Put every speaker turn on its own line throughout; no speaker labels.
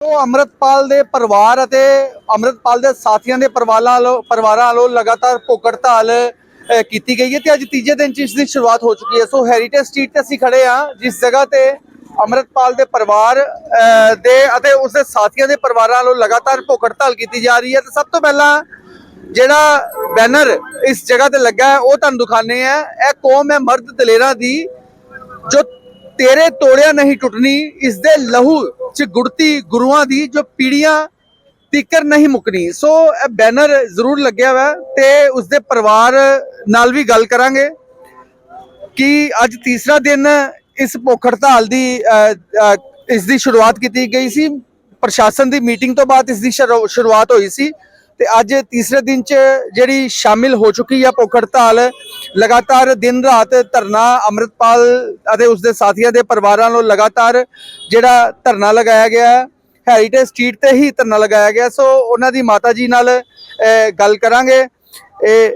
ਉਹ ਅੰਮ੍ਰਿਤਪਾਲ ਦੇ ਪਰਿਵਾਰ ਅਤੇ ਅੰਮ੍ਰਿਤਪਾਲ ਦੇ ਸਾਥੀਆਂ ਦੇ ਪਰਿਵਾਰਾਂ ਵੱਲੋਂ ਪਰਿਵਾਰਾਂ ਵੱਲੋਂ ਲਗਾਤਾਰ ਭੁੱਖ ਹੜਤਾਲ ਕੀਤੀ ਗਈ ਹੈ ਤੇ ਅੱਜ ਤੀਜੇ ਦਿਨ ਚ ਇਸ ਦੀ ਸ਼ੁਰੂਆਤ ਹੋ ਚੁੱਕੀ ਹੈ। ਸੋ ਹੈਰੀਟੇਜ ਸਟਰੀਟ ਤੇ ਅਸੀਂ ਖੜੇ ਆ ਜਿਸ ਜਗ੍ਹਾ ਤੇ ਅੰਮ੍ਰਿਤਪਾਲ ਦੇ ਪਰਿਵਾਰ ਅ, ਦੇ ਅਤੇ ਉਸ ਦੇ ਸਾਥੀਆਂ ਦੇ ਪਰਿਵਾਰਾਂ ਵੱਲੋਂ ਲਗਾਤਾਰ ਭੁੱਖ ਹੜਤਾਲ ਕੀਤੀ ਜਾ ਰਹੀ ਹੈ। ਤੇ ਸਭ ਤੋਂ ਪਹਿਲਾਂ ਜਿਹੜਾ ਬੈਨਰ ਇਸ ਜਗ੍ਹਾ ਤੇ ਲੱਗਾ ਹੈ ਉਹ ਤੁਹਾਨੂੰ ਦਿਖਾਣੇ ਆ ਇਹ ਕੌਮ ਹੈ ਮਰਦ ਦਲੇਰਾਂ ਦੀ ਜੋ ਤੇਰੇ ਤੋੜਿਆ ਨਹੀਂ ਟੁੱਟਣੀ ਇਸ ਦੇ ਲਹੂ ਚ ਗੁੜਤੀ ਗੁਰੂਆਂ ਦੀ ਜੋ ਪੀੜੀਆਂ ਤੀਕਰ ਨਹੀਂ ਮੁੱਕਣੀ। ਸੋ ਇਹ ਬੈਨਰ ਜ਼ਰੂਰ ਲੱਗਿਆ ਹੋਇਆ ਹੈ ਤੇ ਉਸ ਦੇ ਪਰਿਵਾਰ ਨਾਲ ਵੀ ਗੱਲ ਕਰਾਂਗੇ ਕਿ ਅੱਜ ਤੀਸਰਾ ਦਿਨ ਇਸ ਭੁੱਖ ਹੜਤਾਲ ਦੀ ਇਸ ਦੀ ਸ਼ੁਰੂਆਤ ਕੀਤੀ ਗਈ ਸੀ। ਪ੍ਰਸ਼ਾਸਨ ਦੀ ਮੀਟਿੰਗ ਤੋਂ ਬਾਅਦ ਇਸ ਦੀ ਸ਼ੁਰੂ- ਸ਼ੁਰੂਆਤ ਹੋਈ ਸੀ। ਤੇ ਅੱਜ ਤੀਸਰੇ ਦਿਨ ਚ ਜਿਹੜੀ ਸ਼ਾਮਿਲ ਹੋ ਚੁੱਕੀ ਹੈ ਭੁੱਖ ਹੜਤਾਲ ਲਗਾਤਾਰ ਦਿਨ ਰਾਤ ਧਰਨਾ ਅੰਮ੍ਰਿਤਪਾਲ ਅਤੇ ਉਸਦੇ ਸਾਥੀਆਂ ਦੇ ਪਰਿਵਾਰਾਂ ਨੂੰ ਲਗਾਤਾਰ ਜਿਹੜਾ ਧਰਨਾ ਲਗਾਇਆ ਗਿਆ ਹੈ ਹੈਰੀਟੇਜ ਸਟਰੀਟ ਤੇ ਹੀ ਧਰਨਾ ਲਗਾਇਆ ਗਿਆ। ਸੋ ਉਹਨਾਂ ਦੀ ਮਾਤਾ ਜੀ ਨਾਲ ਗੱਲ ਕਰਾਂਗੇ। ਇਹ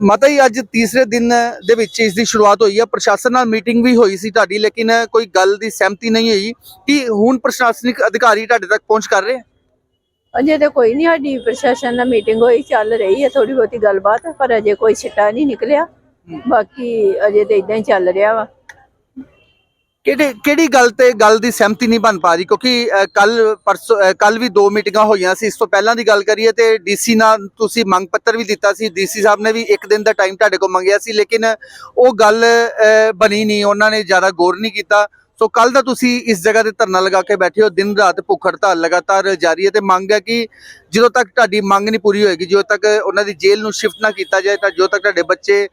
ਮਾਤਾ ਜੀ, ਅੱਜ ਤੀਸਰੇ ਦਿਨ ਦੇ ਵਿੱਚ ਇਸ ਦੀ ਸ਼ੁਰੂਆਤ ਹੋਈ ਹੈ ਪ੍ਰਸ਼ਾਸਨ ਨਾਲ ਮੀਟਿੰਗ ਵੀ ਹੋਈ ਸੀ ਤੁਹਾਡੀ, ਲੇਕਿਨ ਕੋਈ ਗੱਲ ਦੀ ਸਹਿਮਤੀ ਨਹੀਂ ਹੋਈ। ਕਿ ਹੁਣ ਪ੍ਰਸ਼ਾਸਨਿਕ ਅਧਿਕਾਰੀ ਤੁਹਾਡੇ ਤੱਕ ਪਹੁੰਚ ਕਰ ਰਹੇ
ਅਜੇ ਤੇ ਕੋਈ ਨਹੀਂ ਸਾਡੀ ਪ੍ਰਸ਼ਾਸਨ ਨਾਲ ਮੀਟਿੰਗ ਹੋਈ ਚੱਲ ਰਹੀ ਹੈ ਥੋੜੀ ਬਹੁਤੀ ਗੱਲਬਾਤ ਪਰ ਅਜੇ ਕੋਈ ਸਿੱਟਾ ਨਹੀਂ ਨਿਕਲਿਆ। ਬਾਕੀ ਅਜੇ ਤੇ ਇਦਾਂ ਹੀ ਚੱਲ ਰਿਹਾ ਵਾ।
ਕਿਹੜੇ ਕਿਹੜੀ ਗੱਲ ਤੇ ਗੱਲ ਦੀ ਸਹਿਮਤੀ ਨਹੀਂ ਬਣ ਪਾ ਰਹੀ? ਕਿਉਂਕਿ ਕੱਲ ਪਰਸੋਂ ਕੱਲ ਵੀ ਦੋ ਮੀਟਿੰਗਾਂ ਹੋਈਆਂ ਸੀ ਇਸ ਤੋਂ ਪਹਿਲਾਂ ਦੀ ਗੱਲ ਕਰੀਏ ਤੇ ਡੀਸੀ ਨਾਲ ਤੁਸੀਂ ਮੰਗ ਪੱਤਰ ਵੀ ਦਿੱਤਾ ਸੀ ਡੀਸੀ ਸਾਹਿਬ ਨੇ ਵੀ ਇੱਕ ਦਿਨ ਦਾ ਟਾਈਮ ਤੁਹਾਡੇ ਕੋਲ ਮੰਗਿਆ ਸੀ ਲੇਕਿਨ ਉਹ ਗੱਲ ਬਣੀ ਨਹੀਂ ਉਹਨਾਂ ਨੇ ਜ਼ਿਆਦਾ ਗੌਰ ਨਹੀਂ ਕੀਤਾ। ਸੋ ਕੱਲ ਦਾ ਤੁਸੀਂ ਇਸ ਜਗ੍ਹਾ ਤੇ ਧਰਨਾ ਲਗਾ ਕੇ ਬੈਠੇ ਹੋ, ਦਿਨ ਰਾਤ ਭੁੱਖ ਹੜਤਾਲ ਲਗਾਤਾਰ ਜਾਰੀ ਹੈ ਤੇ ਮੰਗ ਹੈ ਕਿ ਜਦੋਂ ਤੱਕ ਤੁਹਾਡੀ ਮੰਗ ਨਹੀਂ ਪੂਰੀ ਹੋਏਗੀ, ਜਦੋਂ ਤੱਕ ਉਹਨਾਂ ਦੀ ਜੇਲ੍ਹ ਨੂੰ ਸ਼ਿਫਟ ਨਾ ਕੀਤਾ ਜਾਏ, ਤਾਂ ਜਦੋਂ ਤੱਕ ਤੁਹਾਡੇ ਬੱਚੇ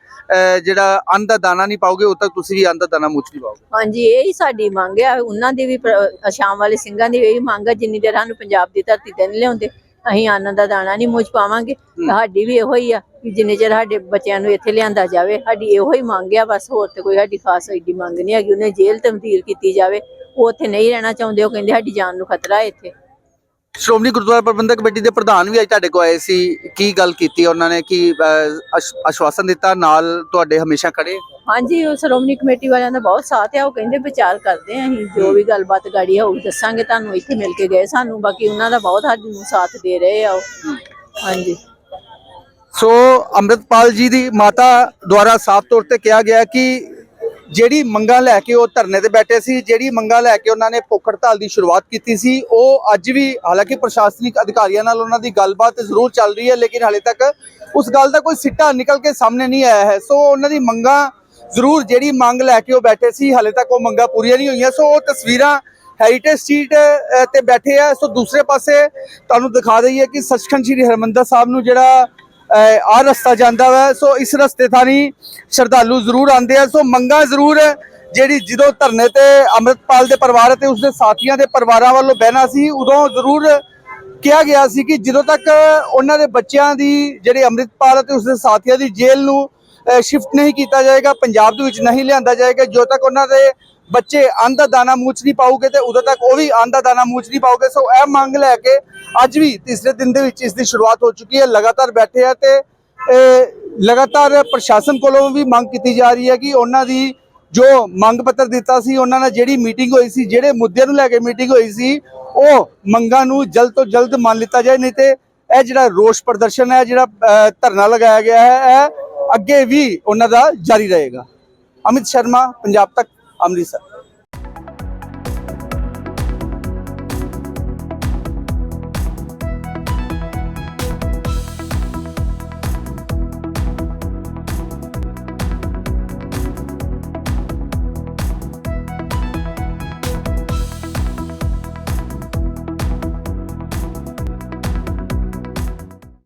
ਜਿਹੜਾ ਅੰਨ ਦਾ ਦਾਣਾ ਨਹੀਂ ਪਾਓਗੇ, ਉਦੋਂ ਤੱਕ ਤੁਸੀਂ ਵੀ ਅੰਨ ਦਾ ਦਾਣਾ ਮੁੱਚ ਨਹੀਂ ਪਾਓਗੇ।
ਹਾਂਜੀ, ਇਹ ਹੀ ਸਾਡੀ ਮੰਗ ਹੈ। ਉਹਨਾਂ ਦੀ ਵੀ ਪ੍ਰ- ਅਸ਼ਾਮ ਵਾਲੇ ਸਿੰਘਾਂ ਦੀ ਵੀ ਇਹੀ ਮੰਗ ਹੈ, ਜਿੰਨੀ ਦੇਰ ਸਾਨੂੰ ਪੰਜਾਬ ਦੀ ਧਰਤੀ ਤੇ ਨਹੀਂ ਲਿਆਉਂਦੇ। ਅਸੀਂ ਅੰਨ ਦਾ ਦਾਣਾ ਨਹੀਂ ਮੁੱਝ ਪਾਵਾਂਗੇ। ਸਾਡੀ ਵੀ ਇਹੋ ਹੀ ਆ ਕਿ ਜਿੰਨੇ ਚਿਰ ਸਾਡੇ ਬੱਚਿਆਂ ਨੂੰ ਇੱਥੇ ਲਿਆਂਦਾ ਜਾਵੇ ਸਾਡੀ ਇਹੋ ਹੀ ਮੰਗ ਆ ਬਸ ਹੋਰ ਤੇ ਕੋਈ ਸਾਡੀ ਖਾਸ ਐਡੀ ਮੰਗ ਨਹੀਂ ਹੈਗੀ। ਉਹਨੇ ਜੇਲ੍ਹ ਤਬਦੀਲ ਕੀਤੀ ਜਾਵੇ ਉਹ ਉੱਥੇ ਨਹੀਂ ਰਹਿਣਾ ਚਾਹੁੰਦੇ ਉਹ ਕਹਿੰਦੇ ਸਾਡੀ ਜਾਨ ਨੂੰ ਖਤਰਾ ਹੈ ਇੱਥੇ।
ਸ਼੍ਰੋਮਣੀ ਗੁਰਦੁਆਰਾ ਪ੍ਰਬੰਧਕ ਕਮੇਟੀ ਦੇ ਪ੍ਰਧਾਨ ਵੀ ਅੱਜ ਤੁਹਾਡੇ ਕੋਲ ਆਏ ਸੀ। ਕੀ ਗੱਲ ਕੀਤੀ ਉਹਨਾਂ ਨੇ? ਕੀ ਆਸ਼ਵਾਸਨ ਦਿੱਤਾ? ਨਾਲ ਤੁਹਾਡੇ ਹਮੇਸ਼ਾ ਖੜੇ?
ਹਾਂਜੀ ਉਹ ਸ਼੍ਰੋਮਣੀ ਕਮੇਟੀ ਵਾਲਿਆਂ ਦਾ ਬਹੁਤ ਸਾਥ ਹੈ। ਉਹ ਕਹਿੰਦੇ ਵਿਚਾਰ ਕਰਦੇ ਆਂ ਅਸੀਂ। ਜੋ ਵੀ ਗੱਲਬਾਤ ਗਾੜੀ ਹੋਊ ਦੱਸਾਂਗੇ। ਤੁਹਾਨੂੰ ਇੱਥੇ ਮਿਲ ਕੇ ਗਏ ਸਾਨੂੰ। ਬਾਕੀ ਉਹਨਾਂ ਦਾ ਬਹੁਤ ਸਾਨੂੰ ਸਾਥ ਦੇ ਰਹੇ ਆ ਉਹ। ਹਾਂਜੀ।
ਸੋ ਅੰਮ੍ਰਿਤਪਾਲ ਜੀ ਦੀ ਮਾਤਾ ਦੁਆਰਾ ਸਾਫ਼ ਤੌਰ ਤੇ ਕਿਹਾ ਗਿਆ ਕਿ ਜਿਹੜੀ ਮੰਗਾਂ ਲੈ ਕੇ ਉਹ ਧਰਨੇ ਤੇ ਬੈਠੇ ਸੀ, ਜਿਹੜੀ ਮੰਗਾਂ ਲੈ ਕੇ ਉਹਨਾਂ ਨੇ ਭੁੱਖ ਹੜਤਾਲ ਦੀ ਸ਼ੁਰੂਆਤ ਕੀਤੀ ਸੀ, ਉਹ ਅੱਜ ਵੀ ਹਾਲਾਂਕਿ ਪ੍ਰਸ਼ਾਸਨਿਕ ਅਧਿਕਾਰੀਆਂ ਨਾਲ ਉਹਨਾਂ ਦੀ ਗੱਲਬਾਤ ਜ਼ਰੂਰ ਚੱਲ ਰਹੀ ਹੈ, ਲੇਕਿਨ ਹਾਲੇ ਤੱਕ ਉਸ ਗੱਲ ਦਾ ਕੋਈ ਸਿੱਟਾ ਨਿਕਲ ਕੇ ਸਾਹਮਣੇ ਨਹੀਂ ਆਇਆ ਹੈ। ਸੋ ਉਹਨਾਂ ਦੀ ਮੰਗਾਂ ਜ਼ਰੂਰ ਜਿਹੜੀ ਮੰਗ ਲੈ ਕੇ ਉਹ ਬੈਠੇ ਸੀ, ਹਾਲੇ ਤੱਕ ਉਹ ਮੰਗਾਂ ਪੂਰੀਆਂ ਨਹੀਂ ਹੋਈਆਂ। ਸੋ ਉਹ ਤਸਵੀਰਾਂ ਹੈਰੀਟੇਜ ਸਟਰੀਟ ਤੇ ਬੈਠੇ ਆ। ਸੋ ਦੂਸਰੇ ਪਾਸੇ ਤੁਹਾਨੂੰ ਦਿਖਾ ਦਈਏ ਕਿ ਸੱਚਖੰਡ ਸ੍ਰੀ ਹਰਮੰਦਰ ਸਾਹਿਬ ਨੂੰ ਜਿਹੜਾ ਆ ਰਸਤਾ ਜਾਂਦਾ ਵਾ। ਸੋ ਇਸ ਰਸਤੇ ਥਾਣੀ ਸ਼ਰਧਾਲੂ ਜ਼ਰੂਰ ਆਉਂਦੇ ਆ। ਸੋ ਮੰਗਾ ਜ਼ਰੂਰ ਜਿਹੜੀ ਜਦੋਂ ਧਰਨੇ ਤੇ ਅੰਮ੍ਰਿਤਪਾਲ ਦੇ ਪਰਿਵਾਰ ਅਤੇ ਉਸਦੇ ਸਾਥੀਆਂ ਦੇ ਪਰਿਵਾਰਾਂ ਵੱਲੋਂ ਬਹਿਣਾ ਸੀ, ਉਦੋਂ ਜ਼ਰੂਰ ਕਿਹਾ ਗਿਆ ਸੀ ਕਿ ਜਦੋਂ ਤੱਕ ਉਹਨਾਂ ਦੇ ਬੱਚਿਆਂ ਦੀ ਜਿਹੜੇ ਅੰਮ੍ਰਿਤਪਾਲ ਅਤੇ ਉਸਦੇ ਸਾਥੀਆਂ ਦੀ ਜੇਲ੍ਹ ਨੂੰ ਸ਼ਿਫਟ ਨਹੀਂ ਕੀਤਾ ਜਾਏਗਾ, ਪੰਜਾਬ ਦੇ ਵਿੱਚ ਨਹੀਂ ਲਿਆਂਦਾ ਜਾਏਗਾ, ਜਦੋਂ ਤੱਕ ਉਹਨਾਂ ਦੇ ਬੱਚੇ ਅੰਨ ਦਾ ਦਾਣਾ ਮੂੰਹ 'ਚ ਨਹੀਂ ਪਾਉਗੇ ਤੇ ਉਦੋਂ ਤੱਕ ਉਹ ਵੀ ਅੰਨ ਦਾ ਦਾਣਾ ਮੂੰਹ 'ਚ ਨਹੀਂ ਪਾਉਗੇ। ਸੋ ਇਹ ਮੰਗ ਲੈ ਕੇ ਅੱਜ ਵੀ ਤੀਸਰੇ ਦਿਨ ਦੇ ਵਿੱਚ ਇਸ ਦੀ ਸ਼ੁਰੂਆਤ ਹੋ ਚੁੱਕੀ ਹੈ। ਲਗਾਤਾਰ ਬੈਠੇ ਆ ਤੇ ਲਗਾਤਾਰ ਪ੍ਰਸ਼ਾਸਨ ਕੋਲੋਂ ਵੀ ਮੰਗ ਕੀਤੀ ਜਾ ਰਹੀ ਹੈ ਕਿ ਉਹਨਾਂ ਦੀ ਜੋ ਮੰਗ ਪੱਤਰ ਦਿੱਤਾ ਸੀ, ਉਹਨਾਂ ਨਾਲ ਜਿਹੜੀ ਮੀਟਿੰਗ ਹੋਈ ਸੀ, ਜਿਹੜੇ ਮੁੱਦਿਆਂ ਨੂੰ ਲੈ ਕੇ ਮੀਟਿੰਗ ਹੋਈ ਸੀ, ਉਹ ਮੰਗਾਂ ਨੂੰ ਜਲਦ ਤੋਂ ਜਲਦ ਮੰਨ ਲਿੱਤਾ ਜਾਏ। ਨਹੀਂ ਤੇ ਇਹ ਜਿਹੜਾ ਰੋਸ ਪ੍ਰਦਰਸ਼ਨ ਹੈ, ਜਿਹੜਾ ਧਰਨਾ ਲਗਾਇਆ ਗਿਆ ਹੈ, ਇਹ ਅੱਗੇ ਵੀ ਉਹਨਾਂ ਦਾ ਜਾਰੀ ਰਹੇਗਾ। ਅਮਿਤ ਸ਼ਰਮਾ, ਪੰਜਾਬ ਤੱਕ। ਅੰਮ੍ਰਿਤਸਰ।